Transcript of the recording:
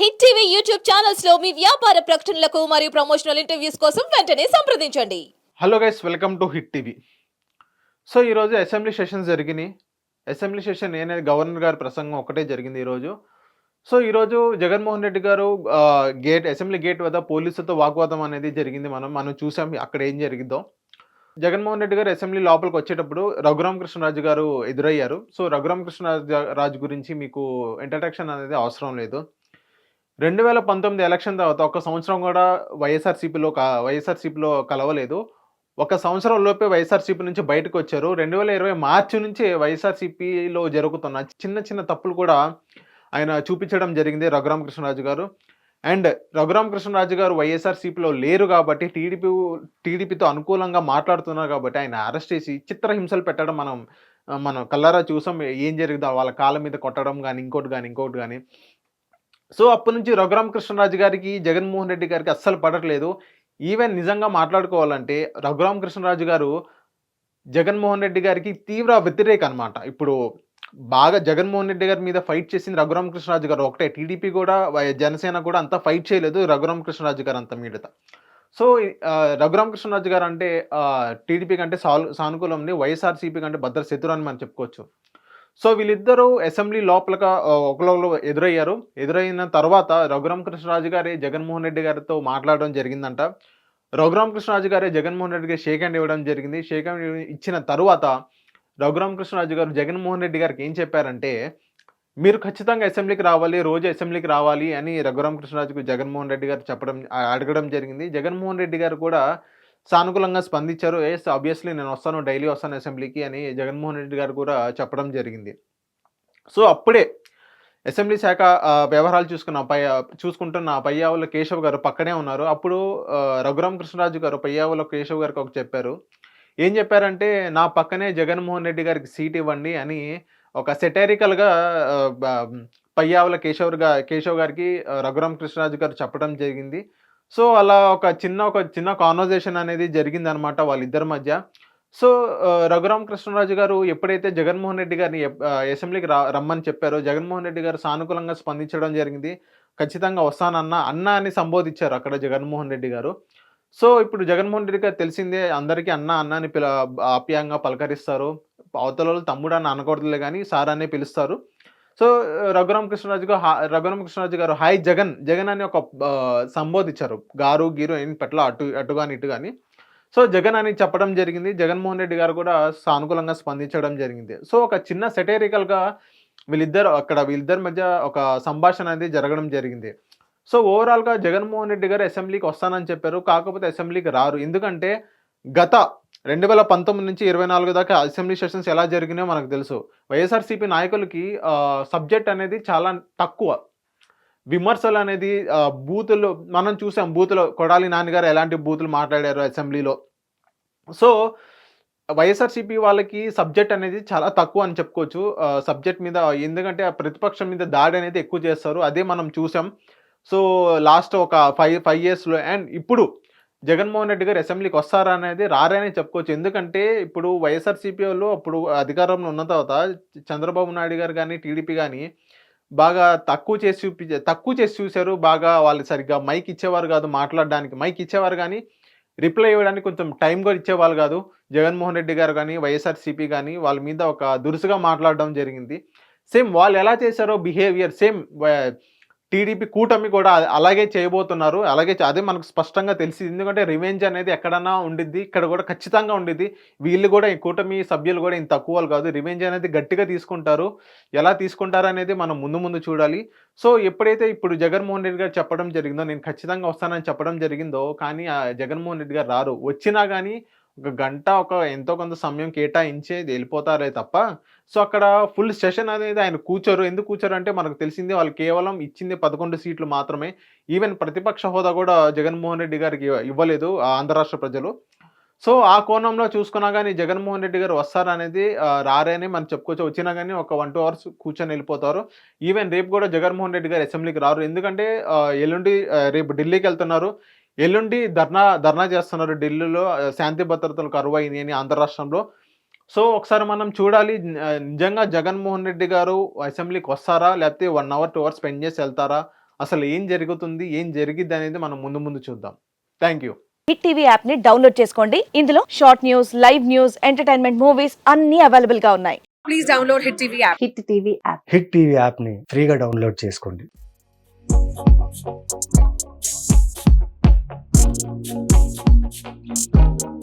Hit TV YouTube ఛానల్స్లో మీ వ్యాపార ప్రకటనలకు మరియు ప్రమోషనల్ ఇంటర్వ్యూస్ కోసం వెంటనే సంప్రదించండి. Hello guys welcome to Hit TV so ఈరోజు అసెంబ్లీ సెషన్ జరిగినాయి. అసెంబ్లీ సెషన్ అనేది గవర్నర్ గారి ప్రసంగం ఒకటే జరిగింది ఈరోజు సో ఈరోజు జగన్మోహన్ రెడ్డి గారు గేట్ అసెంబ్లీ గేట్ వద్ద పోలీసులతో వాగ్వాదం అనేది జరిగింది మనం మనం చూసాం అక్కడ ఏం జరిగిందో జగన్మోహన్ రెడ్డి గారు అసెంబ్లీ లోపలికి వచ్చేటప్పుడు రఘురామ కృష్ణరాజు గారు ఎదురయ్యారు. సో రఘురామ కృష్ణరాజు రాజు గురించి మీకు ఇంట్రడక్షన్ అనేది అవసరం లేదు. రెండు వేల పంతొమ్మిది ఎలక్షన్ తర్వాత ఒక సంవత్సరం కూడా వైఎస్ఆర్సీపీలో వైఎస్ఆర్సీపీలో కలవలేదు. ఒక సంవత్సరం లోపే వైఎస్ఆర్సీపీ నుంచి బయటకు వచ్చారు. రెండు వేల ఇరవై మార్చి నుంచి వైఎస్ఆర్సీపీలో జరుగుతున్న చిన్న చిన్న తప్పులు కూడా ఆయన చూపించడం జరిగింది రఘురామకృష్ణరాజు గారు. అండ్ రఘురామకృష్ణరాజు గారు వైఎస్ఆర్సీపీలో లేరు కాబట్టి టీడీపీ టీడీపీతో అనుకూలంగా మాట్లాడుతున్నారు కాబట్టి ఆయన అరెస్ట్ చేసి చిత్రహింసలు పెట్టడం మనం మనం కల్లారా చూసాం. ఏం జరిగిందో వాళ్ళ కాళ్ళ మీద కొట్టడం కానీ ఇంకోటి కానీ ఇంకోటి కానీ సో అప్పటి నుంచి రఘురామకృష్ణరాజు గారికి జగన్మోహన్ రెడ్డి గారికి అస్సలు పడట్లేదు. ఈవెన్ నిజంగా మాట్లాడుకోవాలంటే రఘురామకృష్ణరాజు గారు జగన్మోహన్ రెడ్డి గారికి తీవ్ర వ్యతిరేక అనమాట ఇప్పుడు బాగా జగన్మోహన్ రెడ్డి గారి మీద ఫైట్ చేసింది రఘురామకృష్ణరాజు గారు. ఒకటే టీడీపీ కూడా జనసేన కూడా అంతా ఫైట్ చేయలేదు రఘురామకృష్ణరాజు గారు అంత మీదట. సో రఘురామకృష్ణరాజు గారు అంటే టీడీపీ కంటే సాల్ సానుకూలంని వైఎస్ఆర్సీపీ కంటే భద్ర శత్రు అని మనం చెప్పుకోవచ్చు. సో వీళ్ళిద్దరూ అసెంబ్లీ లోపలగా ఒకరు ఎదురయ్యారు. ఎదురైన తర్వాత రఘురామకృష్ణరాజు గారే జగన్మోహన్ రెడ్డి గారితో మాట్లాడడం జరిగిందంట. రఘురామకృష్ణరాజు గారే జగన్మోహన్ రెడ్డి గారు షేక్ హ్యాండ్ ఇవ్వడం జరిగింది. షేక్ హ్యాండ్ ఇచ్చిన తర్వాత రఘురామకృష్ణరాజు గారు జగన్మోహన్ రెడ్డి గారికి ఏం చెప్పారంటే మీరు ఖచ్చితంగా అసెంబ్లీకి రావాలి రోజు అసెంబ్లీకి రావాలి అని రఘురామకృష్ణరాజుకు జగన్మోహన్ రెడ్డి గారు చెప్పడం అడగడం జరిగింది. జగన్మోహన్ రెడ్డి గారు కూడా సానుకూలంగా స్పందించారు. ఎస్ ఆబ్వియస్లీ నేను వస్తాను డైలీ వస్తాను అసెంబ్లీకి అని జగన్మోహన్ రెడ్డి గారు కూడా చెప్పడం జరిగింది. సో అప్పుడే అసెంబ్లీ శాఖ వ్యవహారాలు చూసుకున్న పై చూసుకుంటున్న పయ్యావుల కేశవ్ గారు పక్కనే ఉన్నారు. అప్పుడు రఘురామ్ రఘురామ కృష్ణరాజు గారు పయ్యావుల కేశవ్ గారికి ఒక చెప్పారు. ఏం చెప్పారంటే నా పక్కనే జగన్మోహన్ రెడ్డి గారికి సీట్ ఇవ్వండి అని ఒక సెటారికల్గా పయ్యావుల కేశవ్గా కేశవ్ గారికి రఘురామ్ రఘురామ కృష్ణరాజు గారు చెప్పడం జరిగింది. సో అలా ఒక చిన్న ఒక చిన్న కాన్వర్జేషన్ అనేది జరిగింది అనమాట వాళ్ళిద్దరి మధ్య. సో రఘురామ కృష్ణరాజు గారు ఎప్పుడైతే జగన్మోహన్ రెడ్డి గారిని అసెంబ్లీకి రా రమ్మని చెప్పారో జగన్మోహన్ రెడ్డి గారు సానుకూలంగా స్పందించడం జరిగింది. ఖచ్చితంగా వస్తానన్న అన్న అని సంబోధించారు అక్కడ జగన్మోహన్ రెడ్డి గారు. సో ఇప్పుడు జగన్మోహన్ రెడ్డి గారు తెలిసిందే అందరికీ అన్న అన్న అని పిల ఆప్యాయంగా పలకరిస్తారు. అవతల తమ్ముడు అని అనకూడదులే కానీ సార్ అనే పిలుస్తారు. సో రఘురామకృష్ణరాజు గారు హా- గారు హాయ్ జగన్. జగన్ అని ఒక సంబోధించారు. గారు గీరు ఏం పట్ల అటు అటు కానీ ఇటు కానీ సో జగన్ అని చెప్పడం జరిగింది. జగన్మోహన్ రెడ్డి గారు కూడా సానుకూలంగా స్పందించడం జరిగింది. సో ఒక చిన్న సెటేరికల్గా వీళ్ళిద్దరు అక్కడ వీళ్ళిద్దరి మధ్య ఒక సంభాషణ అనేది జరగడం జరిగింది. సో ఓవరాల్గా జగన్మోహన్ రెడ్డి గారు అసెంబ్లీకి వస్తానని చెప్పారు. కాకపోతే అసెంబ్లీకి రారు. ఎందుకంటే గత రెండు వేల పంతొమ్మిది నుంచి ఇరవై నాలుగు దాకా అసెంబ్లీ సెషన్స్ ఎలా జరిగినాయో మనకు తెలుసు. వైఎస్ఆర్సీపీ నాయకులకి సబ్జెక్ట్ అనేది చాలా తక్కువ. విమర్శలు అనేది బూతులు మనం చూసాం బూతులు కొడాలి నాన్నగారు ఎలాంటి బూతులు మాట్లాడారు అసెంబ్లీలో. సో వైఎస్ఆర్సీపీ వాళ్ళకి సబ్జెక్ట్ అనేది చాలా తక్కువ అని చెప్పుకోవచ్చు. సబ్జెక్ట్ మీద ఎందుకంటే ఆ ప్రతిపక్షం మీద దాడి అనేది ఎక్కువ చేస్తారు. అదే మనం చూసాం. సో లాస్ట్ ఒక ఫైవ్ ఫైవ్ ఇయర్స్లో అండ్ ఇప్పుడు జగన్మోహన్ రెడ్డి గారు అసెంబ్లీకి వస్తారా అనేది రారని చెప్పుకోవచ్చు. ఎందుకంటే ఇప్పుడు వైఎస్ఆర్సీపీ వాళ్ళు అప్పుడు అధికారంలో ఉన్న తర్వాత చంద్రబాబు నాయుడు గారు కానీ టీడీపీ కానీ బాగా తక్కువ చేసి చూపి తక్కువ చేసి చూశారు. బాగా వాళ్ళు సరిగ్గా మైక్ ఇచ్చేవారు కాదు మాట్లాడడానికి. మైక్ ఇచ్చేవారు కానీ రిప్లై ఇవ్వడానికి కొంచెం టైం కూడా ఇచ్చేవాళ్ళు కాదు. జగన్మోహన్ రెడ్డి గారు కానీ వైఎస్ఆర్సీపీ కానీ వాళ్ళ మీద ఒక దురుసుగా మాట్లాడడం జరిగింది. సేమ్ వాళ్ళు ఎలా చేశారో బిహేవియర్ సేమ్ టీడీపీ కూటమి కూడా అలాగే చేయబోతున్నారు. అలాగే అదే మనకు స్పష్టంగా తెలిసింది ఎందుకంటే రివెంజ్ అనేది ఎక్కడన్నా ఉండిద్ది ఇక్కడ కూడా ఖచ్చితంగా ఉండిద్ది. వీళ్ళు కూడా ఈ కూటమి సభ్యులు కూడా ఇంత తక్కువ కాదు. రివెంజ్ అనేది గట్టిగా తీసుకుంటారు. ఎలా తీసుకుంటారు అనేది మనం ముందు ముందు చూడాలి. సో ఎప్పుడైతే ఇప్పుడు జగన్మోహన్ రెడ్డి గారు చెప్పడం జరిగిందో నేను ఖచ్చితంగా వస్తానని చెప్పడం జరిగిందో కానీ ఆ జగన్మోహన్ రెడ్డి గారు రారు. వచ్చినా కానీ ఒక గంట ఒక ఎంతో కొంత సమయం కేటాయించి వెళ్ళిపోతారే తప్ప సో అక్కడ ఫుల్ సెషన్ అనేది ఆయన కూర్చోరు. ఎందుకు కూర్చోరు అంటే మనకు తెలిసింది వాళ్ళు కేవలం ఇచ్చింది పదకొండు సీట్లు మాత్రమే. ఈవెన్ ప్రతిపక్ష హోదా కూడా జగన్మోహన్ రెడ్డి గారికి ఇవ్వలేదు ఆంధ్ర రాష్ట్ర ప్రజలు. సో ఆ కోణంలో చూసుకున్నా కానీ జగన్మోహన్ రెడ్డి గారు వస్తారనేది రారని రారే అని మనం చెప్పుకోవచ్చు. వచ్చినా కానీ ఒక వన్ టూ అవర్స్ కూర్చొని వెళ్ళిపోతారు. ఈవెన్ రేపు కూడా జగన్మోహన్ రెడ్డి గారు అసెంబ్లీకి రారు. ఎందుకంటే ఎల్లుండి రేపు ఢిల్లీకి వెళ్తున్నారు. ఎల్లుండి ధర్నా ధర్నా చేస్తున్నారు ఢిల్లీలో శాంతి భద్రతలు కరువు అయినాయి అని ఆంధ్ర రాష్ట్రంలో సో ఒకసారి మనం చూడాలి నిజంగా జగన్మోహన్ రెడ్డి గారు అసెంబ్లీకి వస్తారా? లేకపోతే one hour two hours spend చేసి వెళ్తారా? అసలు ఏం జరుగుతుంది? ఏం జరిగిద్ది అనేది మనం ముందు ముందు చూద్దాం. Thank you. హిట్ టీవీ యాప్ని డౌన్లోడ్ చేసుకోండి. ఇందులో short news live news entertainment movies అన్ని అవైలబుల్గా ఉన్నాయి. please download Hit TV app. Hit TV app. Hit TV యాప్ని ఫ్రీగా డౌన్లోడ్ చేసుకోండి. Thank you.